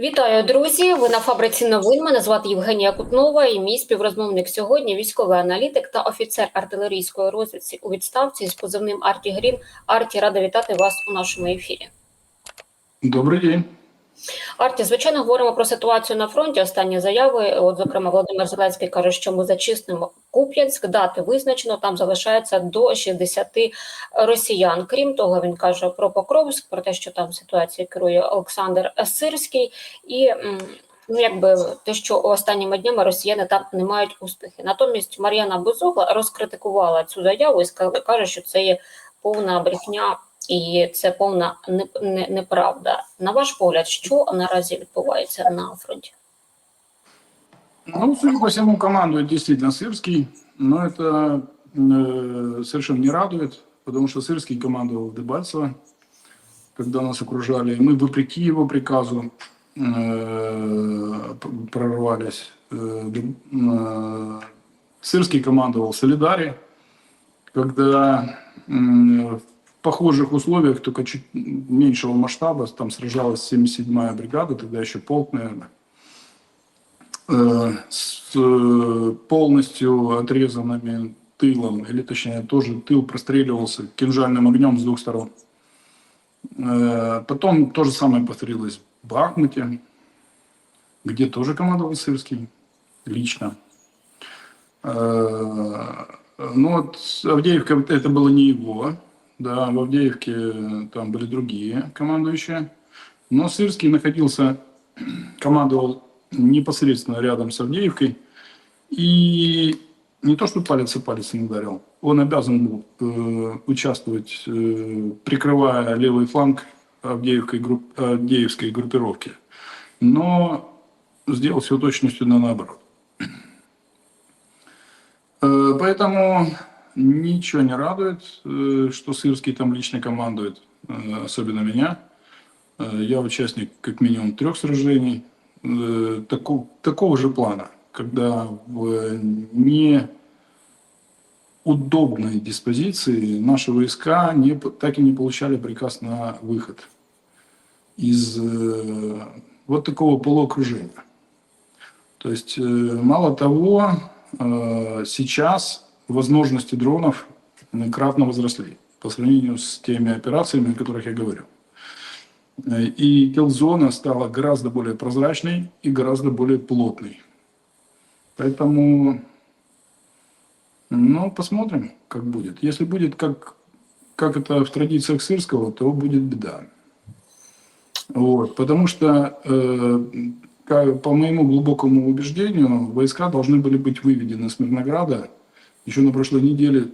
Вітаю, друзі! Ви на фабриці новин. Мене звати Євгенія Кутнова і мій співрозмовник сьогодні військовий аналітик та офіцер артилерійської розвідці у відставці з позивним Арті Грін. Арті, рада вітати вас у нашому ефірі. Добрий день. Арті, звичайно, говоримо про ситуацію на фронті. Останні заяви. От, зокрема, Володимир Зеленський каже, що ми зачистимо Куп'янськ. Дати визначено там залишається до 60 росіян. Крім того, він каже про Покровськ, про те, що там ситуація керує Олександр Сирський, і ну якби те, що останніми днями росіяни там не мають успіхи. Натомість Мар'яна Безугла розкритикувала цю заяву і каже, що це є повна брехня. І це повна не- не- неправда. На ваш погляд, що наразі відбувається на фронті? Ну, судя по всему, командует действительно Сырский, но это э, совершенно не радует, потому что Сырский командовал в Дебальцево, когда нас окружали, и мы, вопреки его приказу, э, п- прорвались. Э, Деб- э, Сырский командовал в Солидаре, когда м, в похожих условиях, только чуть меньшего масштаба, там сражалась 77-я бригада, тогда еще полк, наверное, э, с э, полностью отрезанными тылом, или точнее тоже тыл простреливался кинжальным огнем с двух сторон. Э, Потом то же самое повторилось в Бахмуте, где тоже командовал Сырский лично. Ну вот Авдеевка это было не его, да, в Авдеевке там были другие командующие, но Сырский находился, командовал непосредственно рядом с Авдеевкой. И не то, что палец о палец не ударил, он обязан был э, участвовать, э, прикрывая левый фланг Авдеевской, групп, Авдеевской группировки. Но сделал все точностью на наоборот. Э, Поэтому ничего не радует, э, что Сырский там лично командует, э, особенно меня. Э, Я участник как минимум трех сражений э, тако- такого же плана, когда в не удобной диспозиции наши войска не, так и не получали приказ на выход из вот такого полуокружения. То есть, мало того, сейчас возможности дронов кратно возросли по сравнению с теми операциями, о которых я говорю. И килзона стала гораздо более прозрачной и гораздо более плотной. Поэтому, ну, посмотрим, как будет. Если будет как, как это в традициях Сырского, то будет беда. Вот, потому что, э, ка- по моему глубокому убеждению, войска должны были быть выведены с Мирнограда еще на прошлой неделе,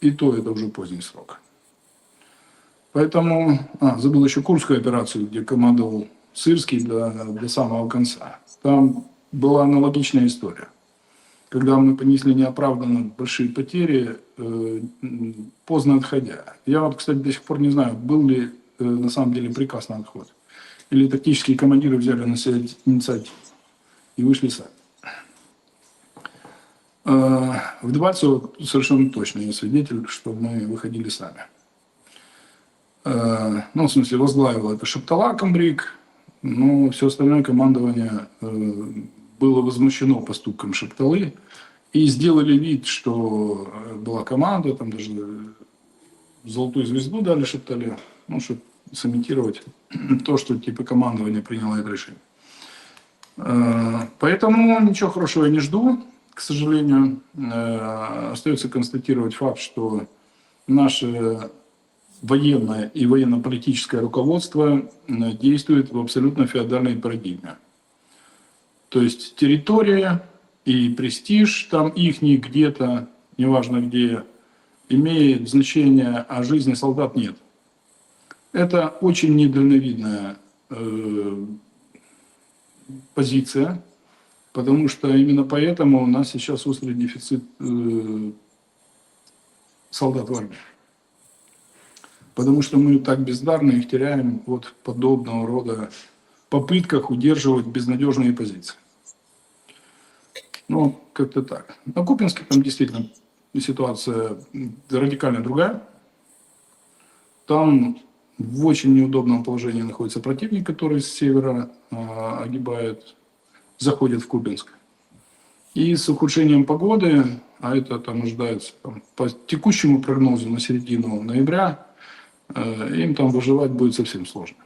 и то это уже поздний срок. Поэтому, а, забыл еще Курскую операцию, где командовал Сырский до, до самого конца. Там была аналогичная история. Когда мы понесли неоправданно большие потери, э, поздно отходя. Я вот, кстати, до сих пор не знаю, был ли э, на самом деле приказ на отход. Или тактические командиры взяли на себя инициативу и вышли сами. Э, В Дебальцево совершенно точно я свидетель, что мы выходили сами. Э, Ну, в смысле, возглавил это Шептала Камбрик, но все остальное командование э, было возмущено поступком Шепталы и сделали вид, что была команда, там даже золотую звезду дали Шептале, ну, чтобы сымитировать то, что типа командование приняло это решение. Поэтому ничего хорошего я не жду, к сожалению. Э, Остается констатировать факт, что наше военное и военно-политическое руководство э, действует в абсолютно феодальной парадигме. То есть территория и престиж там их где-то, неважно где, имеет значение, а жизни солдат нет. Это очень недальновидная э, позиция, потому что именно поэтому у нас сейчас острый дефицит э, солдат в армии. Потому что мы так бездарно их теряем вот подобного рода попытках удерживать безнадежные позиции. Ну, как-то так. На Купинске там действительно ситуация радикально другая. Там в очень неудобном положении находится противник, который с севера э, огибает, заходит в Купинск. И с ухудшением погоды, а это там ожидается там, по текущему прогнозу на середину ноября, э, им там выживать будет совсем сложно.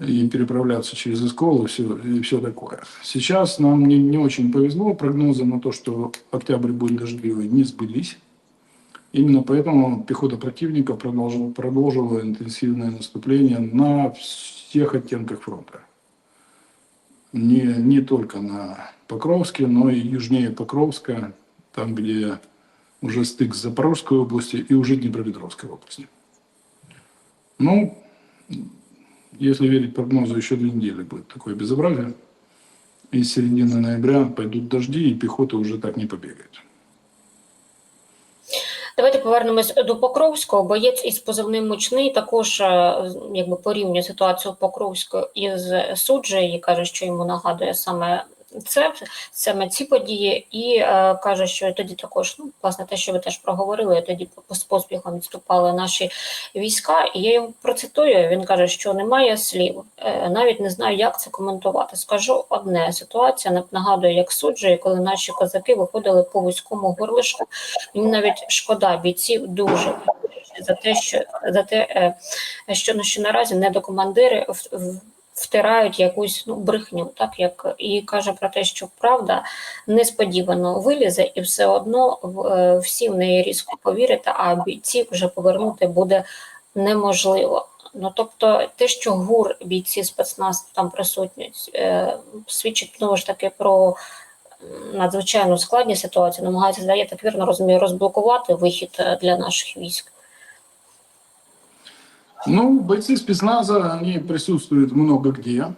Им переправляться через Искол и все, и все такое. Сейчас нам не, не очень повезло. Прогнозы на то, что октябрь будет дождливый, не сбылись. Именно поэтому пехота противника продолжила, продолжила интенсивное наступление на всех оттенках фронта. Не, не только на Покровске, но и южнее Покровска, там, где уже стык с Запорожской области и уже Днепропетровской области. Ну, если верить прогнозу, еще две недели будет такое безобразие. И с середины ноября пойдут дожди, и пехота уже так не побегает. Давайте повернемось до Покровського. Боєць із позивним мучний також е, з- якби порівнює ситуацію Покровську із суджею і каже, що йому нагадує саме це, саме ці події, і е, каже, що тоді також, ну, власне, те, що ви теж проговорили, тоді з поспіхом відступали наші війська. І я його процитую. Він каже, що немає слів. Е, навіть не знаю, як це коментувати. Скажу одне: ситуація нагадує, як суджує, коли наші козаки виходили по вузькому горлишку. Мені навіть шкода бійців дуже за те, що за те, е, що, ну, що наразі недокомандири в- в- втирають якусь ну, брехню, так як і каже про те, що правда несподівано вилізе, і все одно е, всі в неї різко повірити, а бійців вже повернути буде неможливо. Ну тобто, те, що гур бійці спецназ там присутні, е, свідчить знову ж таки про м, надзвичайну складність ситуації, намагаються, я так вірно розумію, розблокувати вихід е, для наших військ. Ну, бойцы спецназа, они присутствуют много где.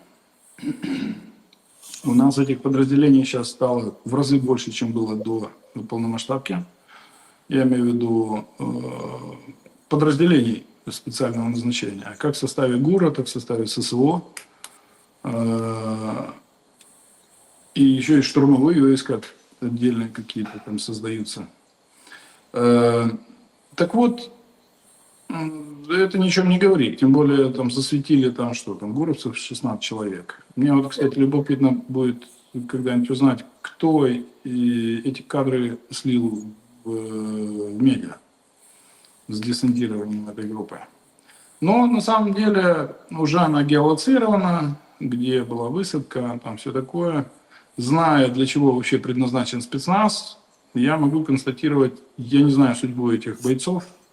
У нас этих подразделений сейчас стало в разы больше, чем было до полномасштабки. Я имею в виду э, подразделений специального назначения, как в составе ГУРа, так в составе ССО. Э, и еще и штурмовые войска отдельные какие-то там создаются. Э, так вот, Это ни о чем не говорит. Тем более там засветили там что там, Гуровцев 16 человек. Мне вот, кстати, любопытно будет когда-нибудь узнать, кто эти кадры слил в, в медиа с десантированием этой группы. Но на самом деле уже она геолоцирована, где была высадка, там все такое. Зная, для чего вообще предназначен спецназ, я могу констатировать, я не знаю судьбу этих бойцов, Э,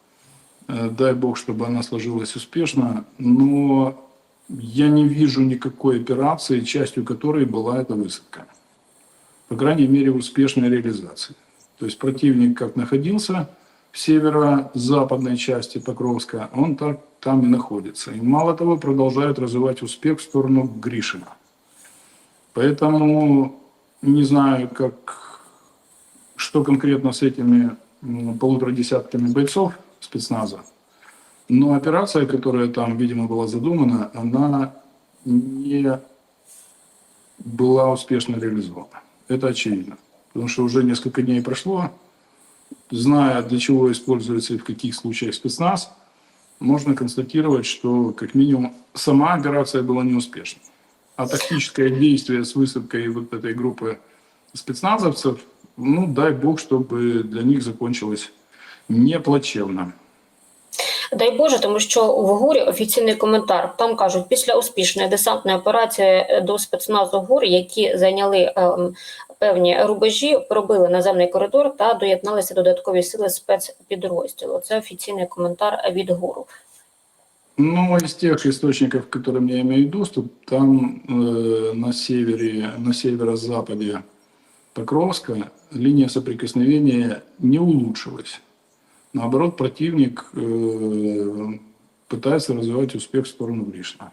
Дай бог, чтобы она сложилась успешно, но я не вижу никакой операции, частью которой была эта высадка. По крайней мере, успешной реализации. То есть противник как находился в северо-западной части Покровска, он так там и находится. И мало того, продолжает развивать успех в сторону Гришина. Поэтому не знаю, как, что конкретно с этими полутора десятками бойцов спецназа. Но операция, которая там, видимо, была задумана, она не была успешно реализована. Это очевидно. Потому что уже несколько дней прошло, зная, для чего используется и в каких случаях спецназ, можно констатировать, что как минимум сама операция была неуспешной. А тактическое действие с высадкой вот этой группы спецназовцев, ну, дай бог, чтобы для них закончилось не плачевно. Дай Боже, тому що в ГУРі офіційний коментар. Там кажуть, після успішної десантної операції е, до спецназу ГУР, які зайняли ем, певні рубежі, пробили наземний коридор та доєдналися додаткові сили спецпідрозділу. Це офіційний коментар від ГУРу. Ну, из тех источников, к которым я имею доступ, там э, на севере, на северо-западе Покровска линия соприкосновения не улучшилась. Наоборот, противник э, пытается развивать успех в сторону Гришна.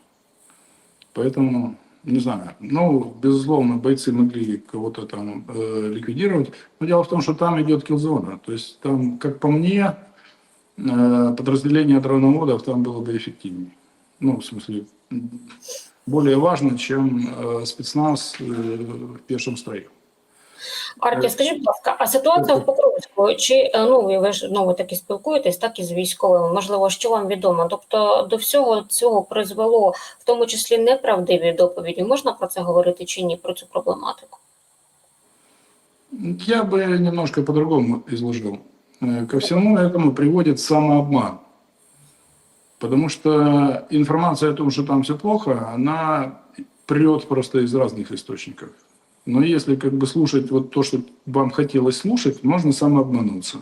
Поэтому, не знаю, ну, безусловно, бойцы могли кого-то там э, ликвидировать. Но дело в том, что там идет килзона. То есть там, как по мне, э, подразделение дроноводов там было бы эффективнее. Ну, в смысле, более важно, чем э, спецназ э, в пешем строю. Арті, скажіть, будь ласка, а ситуація в Покровську, чи е, ну ви ви ж ну, ви таки спілкуєтесь, так і з військовими? Можливо, що вам відомо? Тобто до всього цього призвело в тому числі неправдиві доповіді. Можна про це говорити чи ні? Про цю проблематику? Я бы немножко по-другому изложил. Э, Ко всему этому приводит самообман. Потому что информация о том, что там все плохо, она прет просто из разных источников. Но если как бы слушать вот то, что вам хотелось слушать, можно самообмануться.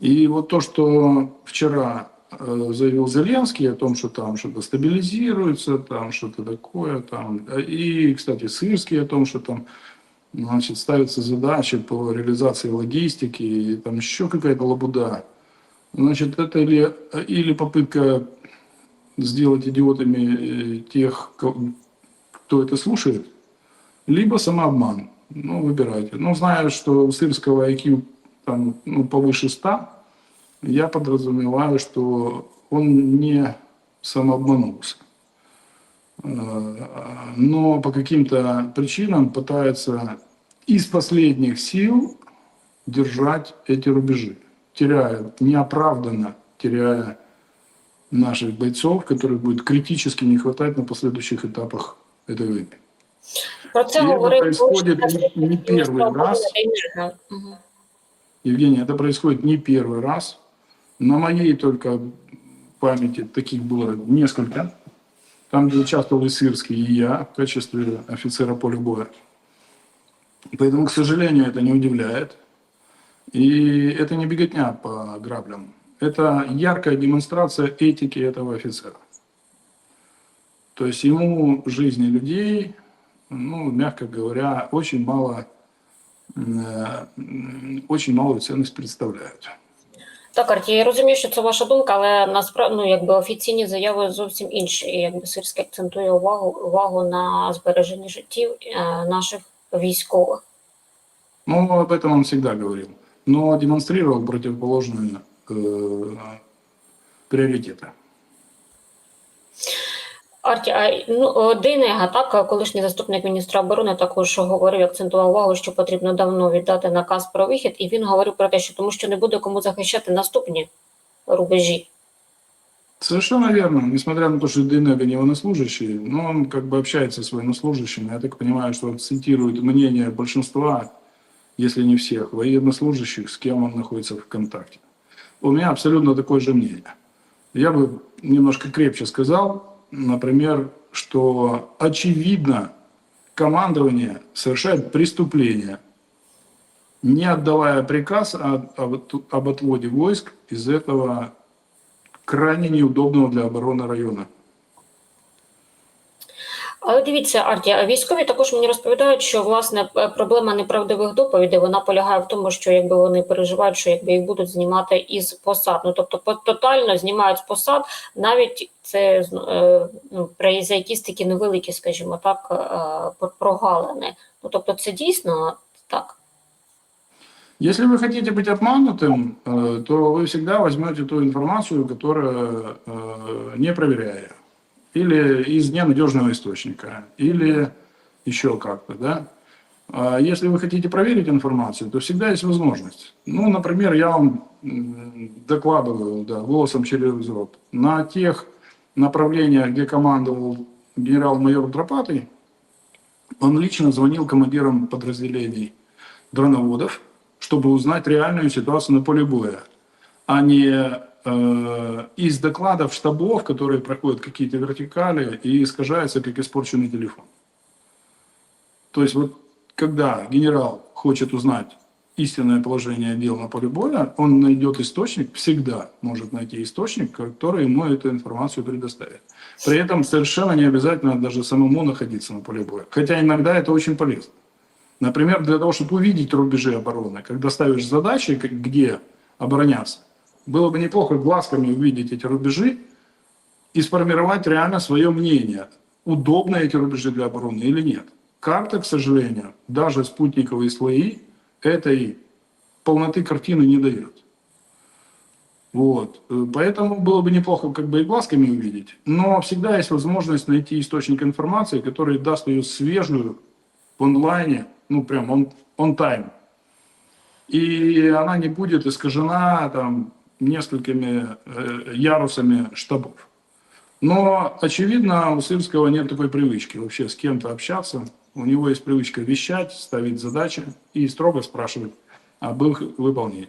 И вот то, что вчера э, заявил Зеленский о том, что там что-то стабилизируется, там что-то такое, там, и, кстати, Сырский о том, что там значит, ставятся задачи по реализации логистики, и там еще какая-то лабуда. Значит, это или, или попытка сделать идиотами э, тех, кто это слушает, либо самообман. Ну, выбирайте. Но зная, что у Сырского IQ там, ну, повыше 100, я подразумеваю, что он не самообманулся. Э, но по каким-то причинам пытается из последних сил держать эти рубежи, теряя неоправданно, теряя наших бойцов, которых будет критически не хватать на последующих этапах этой войны. Про це І це говорив происходит колишній не- не міністр перший оборони раз. Дейнега. Мгм. Евгений, это происходит не первый раз. На моей только памяти таких было несколько. Там, где участвовал и Сырский, и я в качестве офицера поля боя. Поэтому, к сожалению, это не удивляет. И это не беготня по граблям. Это яркая демонстрация этики этого офицера. То есть ему жизни людей, ну, мягко говоря, очень мало э, м, очень малую ценность представляют. Так, Арті, я розумію, що це ваша думка, але насправді ну, якби офіційні заяви зовсім інші. І якби Сирський акцентує увагу, увагу на збереженні життів е, наших військових. Ну, об этом он всегда говорил. Но демонстрировал противоположные э, приоритеты. Арті, ну Дейнега, так, колишній заступник міністра оборони, також говорив, акцентував увагу, що потрібно давно віддати наказ про вихід, і він говорив про те, що тому що не буде кому захищати наступні рубежі. Совершенно верно. Несмотря на то, что Дейнега не военнослужащий, но он как бы общается с военнослужащими. Я так понимаю, что он цитирует мнение большинства, если не всех, военнослужащих, с кем он находится в контакте. У меня абсолютно такое же мнение. Я бы немножко крепче сказал, например, что очевидно командование совершает преступление, не отдавая приказ об отводе войск из этого крайне неудобного для обороны района. Але дивіться, Арті, а військові також мені розповідають, що власне п- проблема неправдивих доповідей вона полягає в тому, що якби вони переживають, що якби їх будуть знімати із посад. Ну тобто по- тотально знімають з посад, навіть це з- е, ну, при за якісь такі невеликі, скажімо так, е, про- прогалини. Ну тобто, це дійсно так. Если вы хотите быть обманутым, э, то вы всегда возьмете ту информацию, которая э, не проверяя, Или из ненадежного источника, или еще как-то, да. А если вы хотите проверить информацию, то всегда есть возможность. Ну, например, я вам докладываю, да, голосом через рот, на тех направлениях, где командовал генерал-майор Дропатый, он лично звонил командирам подразделений дроноводов, чтобы узнать реальную ситуацию на поле боя, а не э, из докладов штабов, которые проходят какие-то вертикали и искажаются, как испорченный телефон. То есть вот когда генерал хочет узнать истинное положение дел на поле боя, он найдет источник, всегда может найти источник, который ему эту информацию предоставит. При этом совершенно не обязательно даже самому находиться на поле боя. Хотя иногда это очень полезно. Например, для того, чтобы увидеть рубежи обороны, когда ставишь задачи, где обороняться, было бы неплохо глазками увидеть эти рубежи и сформировать реально свое мнение, удобны эти рубежи для обороны или нет. Карта, к сожалению, даже спутниковые слои этой полноты картины не дает. Вот. Э, Поэтому было бы неплохо как бы и глазками увидеть. Но всегда есть возможность найти источник информации, который даст ее свежую в онлайне ну прям он, on time. И она не будет искажена там несколькими э, ярусами штабов. Но, очевидно, у Сырского нет такой привычки вообще с кем-то общаться. У него есть привычка вещать, ставить задачи и строго спрашивать об их выполнении.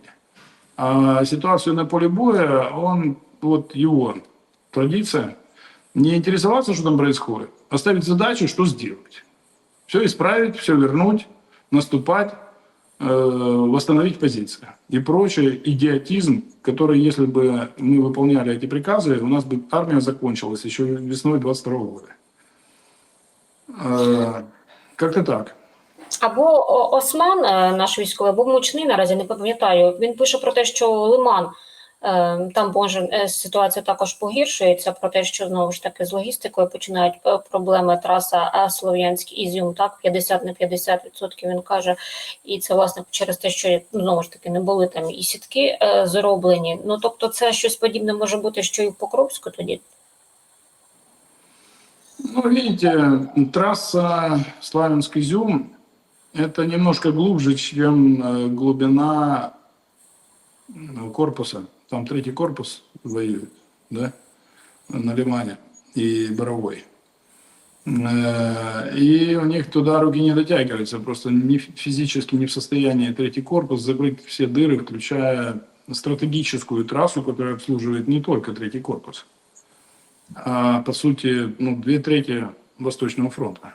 А ситуацию на поле боя, он, вот его традиция, не интересоваться, что там происходит, а ставить задачу, что сделать. Все исправить, все вернуть, наступать, восстановить позиции. И прочий идиотизм, который, если бы мы выполняли эти приказы, у нас бы армия закончилась еще весной 22 года. Э, Как-то так. Або О- Осман, е, наш військовий, або Мучний, наразі не пам'ятаю. Він пише про те, що Лиман е, там може е, ситуація також погіршується, про те, що знову ж таки з логістикою починають е, проблеми траса е, Слов'янськ Ізюм, так 50 на 50% він каже. І це власне через те, що ну, знову ж таки не були там і сітки е, зроблені. Ну тобто, це щось подібне може бути, що і в Покровську тоді. Ну, видите, трасса Славянск-Изюм – это немножко глубже, чем э, глубина э, корпуса. Там третий корпус воюет, да, на Лимане и Боровой. Э, И у них туда руки не дотягиваются, просто не фи- физически не в состоянии третий корпус закрыть все дыры, включая стратегическую трассу, которая обслуживает не только третий корпус а, по сути, ну, две трети Восточного фронта.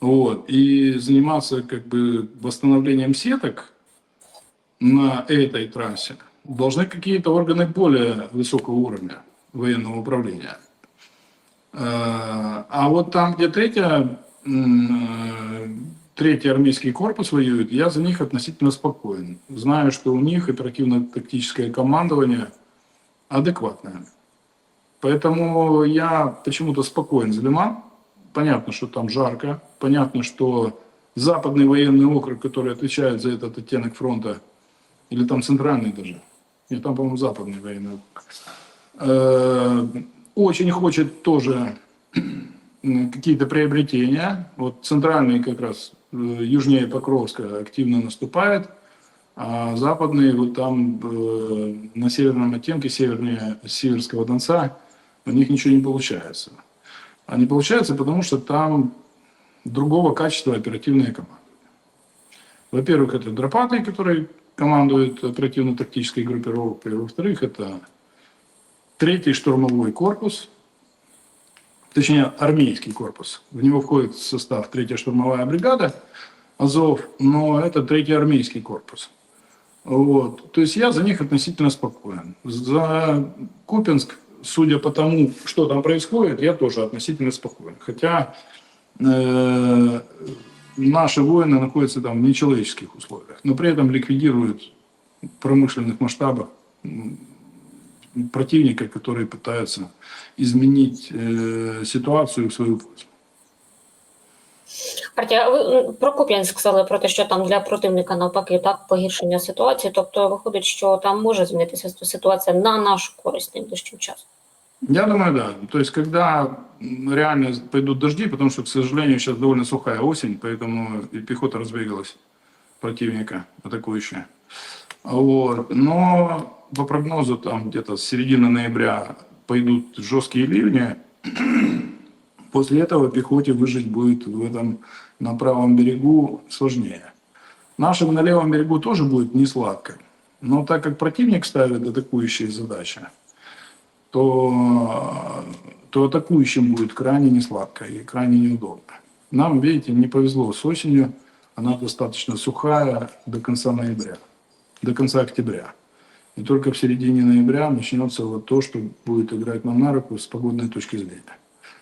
Вот. И заниматься как бы восстановлением сеток на этой трассе должны какие-то органы более высокого уровня военного управления. Э, А вот там, где третья, э, третий армейский корпус воюет, я за них относительно спокоен. Знаю, что у них оперативно-тактическое командование адекватное. Поэтому я почему-то спокоен за Лиман. Понятно, что там жарко. Понятно, что западный военный округ, который отвечает за этот оттенок фронта, или там центральный даже, или там, по-моему, западный военный округ, э, очень хочет тоже какие-то приобретения. Вот центральный как раз э, южнее Покровска активно наступает, а западный вот там э, на северном оттенке, севернее Северского Донца, у них ничего не получается. А не получается, потому что там другого качества оперативная команда. Во-первых, это Дропатый, который командует оперативно-тактической группировкой. Во-вторых, это третий штурмовой корпус, точнее, армейский корпус. В него входит состав третья штурмовая бригада Азов, но это третий армейский корпус. Вот. То есть я за них относительно спокоен. За Купинск, судя по тому, что там происходит, я тоже относительно спокоен. Хотя э, наши воины находятся там в нечеловеческих условиях, но при этом ликвидируют в промышленных масштабах м, противника, которые пытаются изменить э, ситуацию в свою пользу. Партія, ви м, про Куп'янськ сказали про те, що там для противника навпаки так погіршення ситуації. Тобто виходить, що там може змінитися ситуація на нашу користь найближчим часом. Я думаю, да. То есть, когда реально пойдут дожди, потому что, к сожалению, сейчас довольно сухая осень, поэтому и пехота разбегалась противника атакующая. Вот. Но по прогнозу там где-то с середины ноября пойдут жесткие ливни. После этого пехоте выжить будет в этом на правом берегу сложнее. Нашим на левом берегу тоже будет не сладко. Но так как противник ставит атакующие задачи, то, то атакующим будет крайне несладко и крайне неудобно. Нам, видите, не повезло с осенью. Она достаточно сухая до конца ноября, до конца октября. И только в середине ноября начнется вот то, что будет играть нам на руку с погодной точки зрения.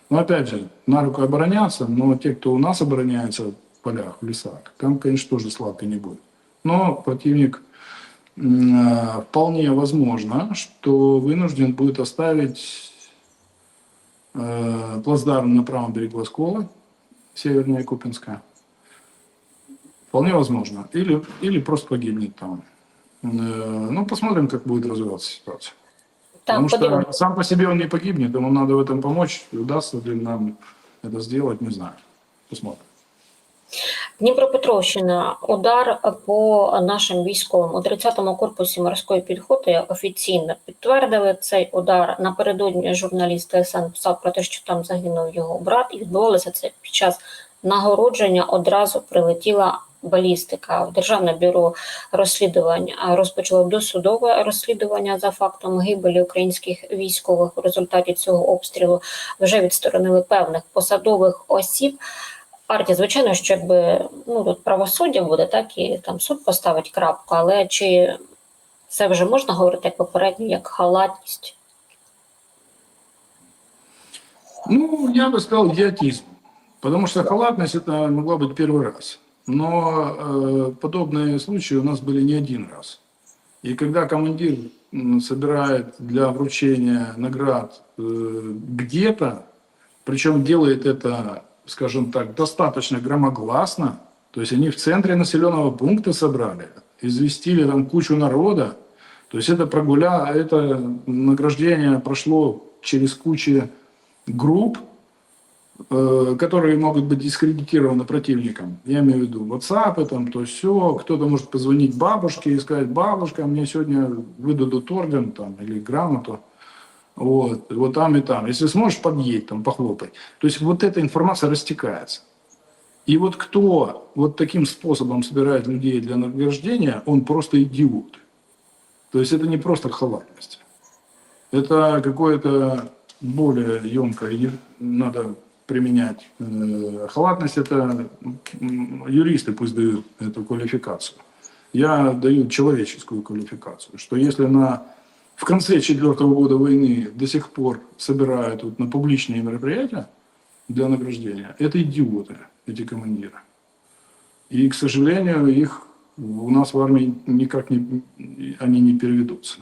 Но опять же, на руку обороняться, но те, кто у нас обороняется в полях, в лесах, там, конечно, тоже сладко не будет. Но противник вполне возможно, что вынужден будет оставить э, плацдарм на правом берегу Оскола, севернее Купинска. Вполне возможно. Или, или просто погибнет там. Э, ну, посмотрим, как будет развиваться ситуация. Так, Потому что подивимося. сам по себе он не погибнет, ему надо в этом помочь. Удастся ли нам это сделать, не знаю. Посмотрим. Дніпропетровщина удар по нашим військовим у 30-му корпусі морської піхоти офіційно підтвердили цей удар. Напередодні журналіст ТСН писав про те, що там загинув його брат, і відбувалося це під час нагородження. Одразу прилетіла балістика. Державне бюро розслідувань розпочало досудове розслідування за фактом гибелі українських військових. У результаті цього обстрілу вже відсторонили певних посадових осіб. Арті, звичайно, що якби ну тут правосуддя буде, так і там суд поставить крапку, але чи це вже можна говорити як попередньо, як халатність? Ну, я бы сказал идиотизм. Потому что халатность это могла быть первый раз. Но э, подобные случаи у нас были не один раз. И когда командир м, собирает для вручения наград э, где-то, причем делает это, скажем так, достаточно громогласно, то есть они в центре населенного пункта собрали, известили там кучу народа, то есть это прогуля, это награждение прошло через кучу групп, э, которые могут быть дискредитированы противником. Я имею в виду WhatsApp, там, то все. Кто-то может позвонить бабушке и сказать, бабушка, мне сегодня выдадут орден там, или грамоту. Вот, вот там и там. Если сможешь, подъедь, там, похлопай. То есть вот эта информация растекается. И вот кто вот таким способом собирает людей для награждения, он просто идиот. То есть это не просто халатность. Это какое-то более емкое, надо применять. Э, Халатность это юристы пусть дают эту квалификацию. Я даю человеческую квалификацию, что если на в конце четвертого года войны до сих пор собирают вот на публичные мероприятия для награждения, это идиоты, эти командиры. И, к сожалению, их у нас в армии никак не, они не переведутся.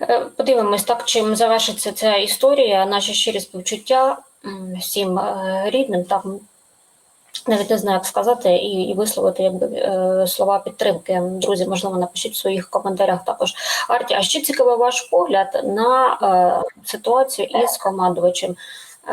Е, Подивимось, так чим завершиться ця історія. Наші щирі співчуття м, всім е, рідним, там навіть не знаю, як сказати, і, і висловити якби е, слова підтримки. Друзі, можливо, напишіть в своїх коментарях також. Арті, а ще цікавий ваш погляд на е, ситуацію із командувачем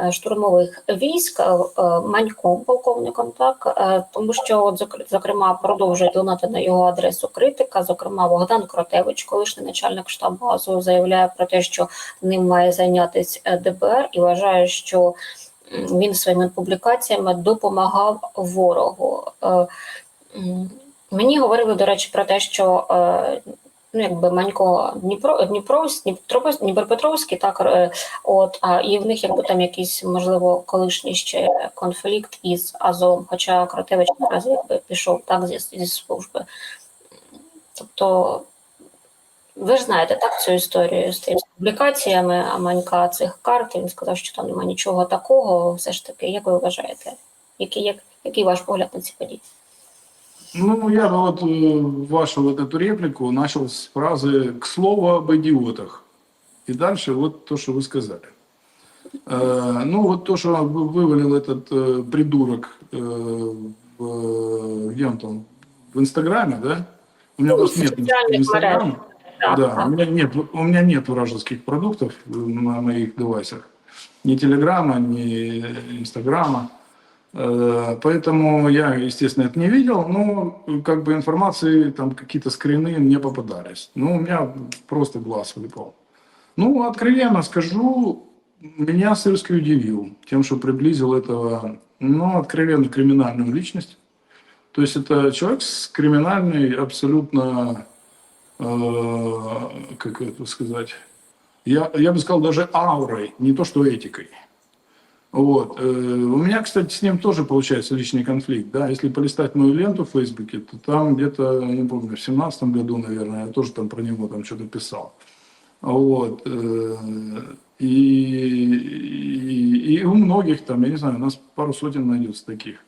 е, штурмових військ е, е, Маньком, полковником, так е, тому що, от зокр- зокрема, продовжує лунати на його адресу критика. Зокрема, Богдан Кротевич, колишній начальник штабу заявляє про те, що ним має зайнятися е, ДБР, і вважає, що він своїми публікаціями допомагав ворогу. Е, Мені говорили, до речі, про те, що е, ну, якби Манько Дніпро, Дніпропетровськ, Дніпропетровський, так, е, от, і в них якби там якийсь, можливо, колишній ще конфлікт із Азовом, хоча Кротевич наразі якби пішов так зі, зі служби. Тобто, ви ж знаєте так цю історію з тим з публікаціями Манька цих карт. Він сказав, що там немає нічого такого. Все ж таки, як ви вважаєте? Який, як, який ваш погляд на ці події? Ну, я бы вот э, вашу вот эту реплику начал с фразы «к слову об идиотах». И дальше вот то, что вы сказали. Э, ну, вот то, что вы- вывалил этот э, придурок, э, в, э, где он там, в Инстаграме, да? У меня Ну, просто в нет социальных Инстаграма. Да, у меня нет, у меня нет вражеских продуктов на моих девайсах. Ни Телеграма, ни Инстаграма. Э, Поэтому я, естественно, это не видел, но как бы информации, там какие-то скрины мне попадались. Ну, у меня просто глаз выпал. Ну, откровенно скажу, меня Сырский удивил тем, что приблизил этого, ну, откровенно криминальную личность. То есть это человек с криминальной абсолютно как это сказать, я, я бы сказал, даже аурой, не то что этикой. Вот. э, У меня, кстати, с ним тоже получается личный конфликт. Да? Если полистать мою ленту в Фейсбуке, то там где-то, не помню, в семнадцатом году, наверное, я тоже там про него там что-то писал. Вот. э, И, и, и у многих там, я не знаю, у нас пару сотен найдется таких,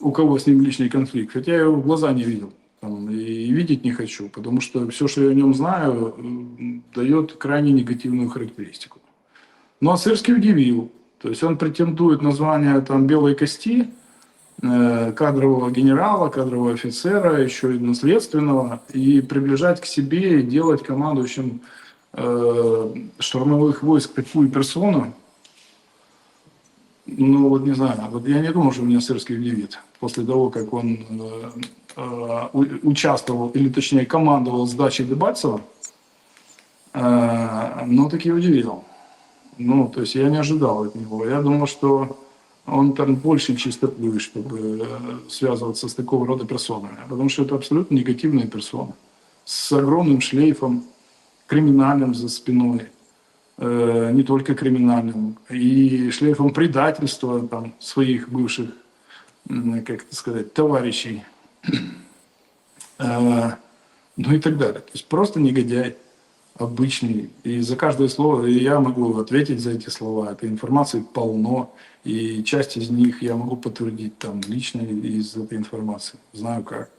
у кого с ним личный конфликт. Хотя я его в глаза не видел там, и видеть не хочу, потому что все, что я о нем знаю, м, дает крайне негативную характеристику. Ну, а Сырский удивил. То есть он претендует на звание там, белой кости, э, кадрового генерала, кадрового офицера, еще и наследственного, и приближать к себе и делать командующим э, штурмовых войск такую персону, Ну, вот не знаю, вот я не думал, что меня Сырский удивит после того, как он э, э, участвовал, или точнее командовал в сдаче Дебальцева, э, но таки удивил. Ну, то есть я не ожидал от него. Я думал, что он там больше чистоты, чтобы э, связываться с такого рода персонами. Потому что это абсолютно негативные персоны. С огромным шлейфом, криминальным за спиной э, не только криминальным, и шлейфом предательства там, своих бывших, как это сказать, товарищей, Э, ну и так далее. То есть просто негодяй обычный. И за каждое слово я могу ответить за эти слова. Этой информации полно, и часть из них я могу подтвердить там лично из этой информации. Знаю как.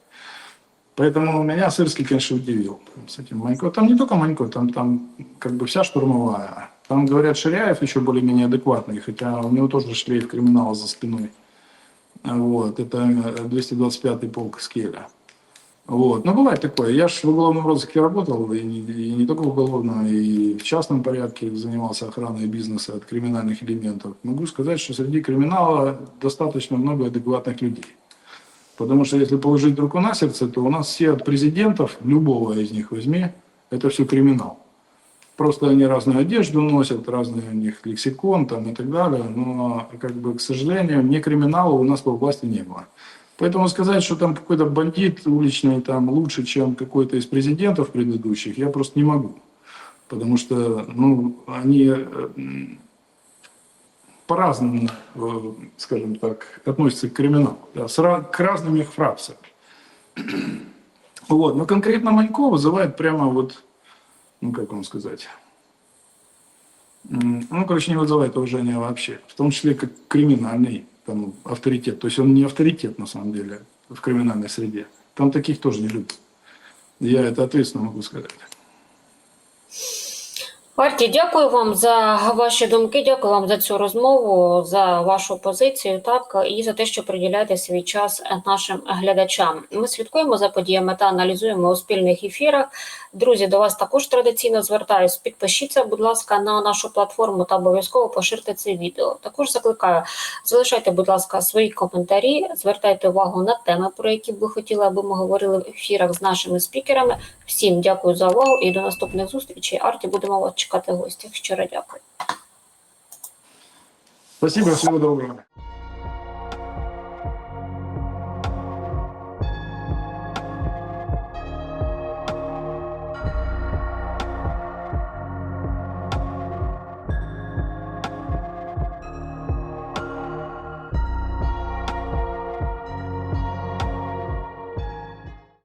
Поэтому меня Сырский, конечно, удивил с этим Манько. Там не только Манько, там, там как бы вся штурмовая. Там, говорят, Ширяев еще более-менее адекватный, хотя у него тоже шлейф криминала за спиной. Вот, это э, 225-й полк Скеля. Вот, ну бывает такое. Я же в уголовном розыске работал, и и не только в уголовном, и в частном порядке занимался охраной бизнеса от криминальных элементов. Могу сказать, что среди криминала достаточно много адекватных людей. Потому что если положить руку на сердце, то у нас все от президентов, любого из них возьми, это все криминал. Просто они разную одежду носят, разный у них лексикон там и так далее. Но, как бы, к сожалению, не криминала у нас во власти не было. Поэтому сказать, что там какой-то бандит уличный там лучше, чем какой-то из президентов предыдущих, я просто не могу. Потому что, ну, они э, по-разному, э, скажем так, относятся к криминалу, да, к разным их фракциям. Вот, но конкретно Манько вызывает прямо вот, ну, как вам сказать, ну, короче, не вызывает уважения вообще, в том числе как криминальный там, авторитет. То есть он не авторитет, на самом деле, в криминальной среде. Там таких тоже не любят. Я это ответственно могу сказать. Арті, дякую вам за ваші думки. Дякую вам за цю розмову, за вашу позицію, так і за те, що приділяєте свій час нашим глядачам. Ми слідкуємо за подіями та аналізуємо у спільних ефірах. Друзі, до вас також традиційно звертаюсь. Підпишіться, будь ласка, на нашу платформу та обов'язково поширте це відео. Також закликаю, залишайте, будь ласка, свої коментарі, звертайте увагу на теми, про які б ви хотіли, аби ми говорили в ефірах з нашими спікерами. Всім дякую за увагу і до наступних зустрічей. Арті будемо вас чекати в гостях. Щиро дякую. Спасибо, всего доброго.